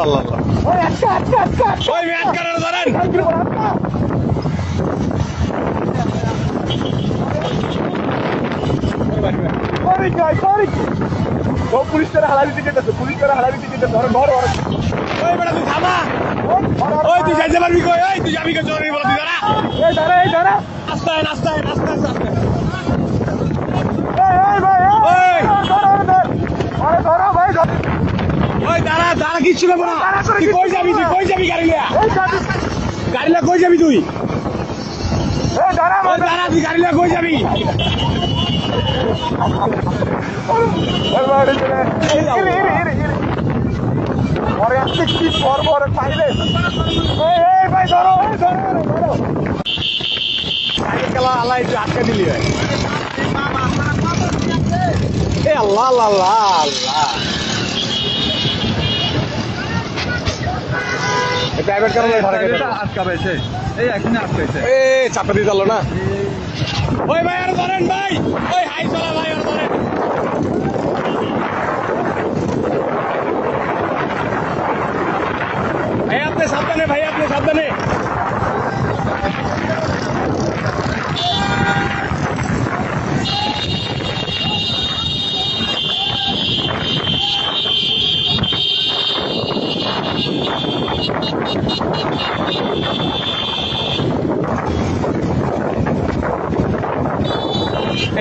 আল্লাহ আল্লাহ ওই আটকা আটকা আটকা আটকা ওই মেয়ে আটকানো ধরেন সরি জয় সরি ও পুলিশ করে হালালি দিকে যেতেছে পুলিশ করে হালালি দিকে যেতেছে ধরো ধরো ওই বেটা তুই থামা ওই তুই এই এই ভাই এই, ওই। ধরো ধরো আরে ধরো ভাই ধরো ওই দাঁড়া দাঁড়া কিচ্ছু নেব না। তুই কই যাবি তুই কই যাবি গাড়ি লিয়া গাড়ি লিয়া কই যাবি তুই? ওই দাঁড়া তুই গাড়ি লিয়া কই যাবি? পরে আসছে কি পর পাইলে? ভাই ধরো ধরো ধরো। খেলা আল্লাহ একটু আটকে দিলি ভাই। এ আল্লাহ আল্লাহ আল্লাহ। প্রাইভেট কারণে ভাড়া কেটে এটা আটকা পেয়েছে। এই এখানে আটকাইছে এ চাপে দিয়ে দিল না। ওই ভাই আর ধরেন ভাই। ওই হাই চলা ভাই আর ধরেন। ভাই আপনি সাবধানে ভাই আপনি সাবধানে।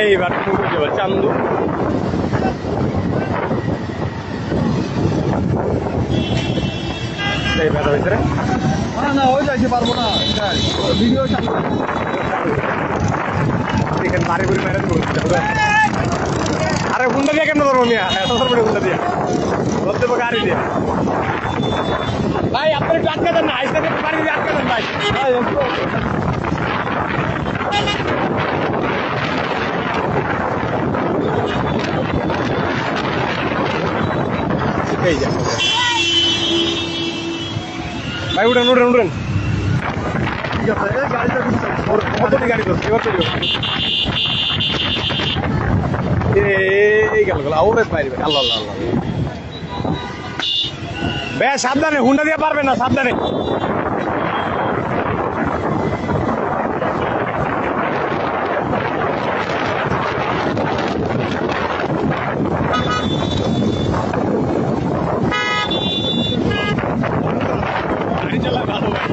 এইবার যাবে চান্দু। এই ব্যথা হয়েছে রে। না না ওই যাইতে পারব না ভিডিও এখানে বাড়ি করে ম্যারেজ করতে হবে আরে গুন্ডা দিয়ে কেন ধরবো মিয়া? এত ধরবো গুন্ডা দিয়ে। ধরতে হবে গাড়ি দিয়ে। ভাই আপনি একটু আটকে দেন না আইসা দিয়ে আটকে দেন ভাই। এই যা ভাই উঠেন উঠেন উঠেন ঠিক আছে গাড়িটা কিন্তু ওর কতটি গাড়ি করছে এবার তৈরি এই গেল গেল। আউরে বাইরে আল্লাহ আল্লাহ আল্লাহ। বে সাবধানে হুন্ডা দিয়ে পারবে না সাবধানে গাড়ি চালা ভালো ভাই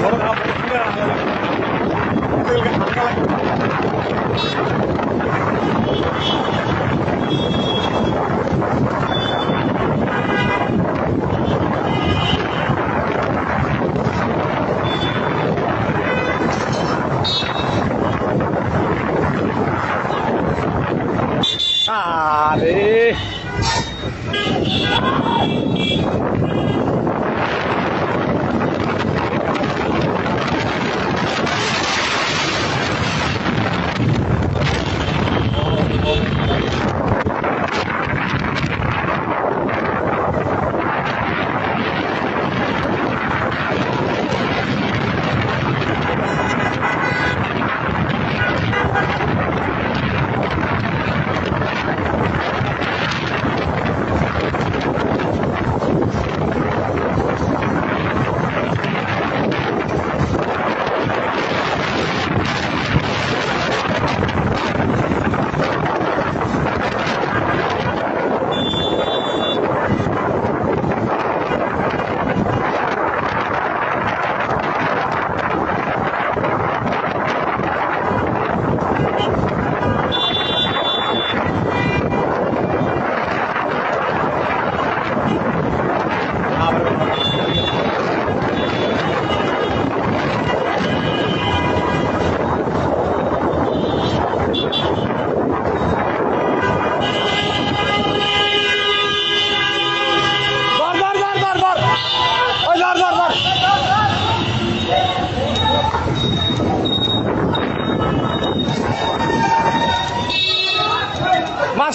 বড় ধাপ আরে মার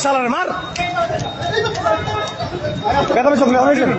শালারে মার ব্যথা পেয়েছেন?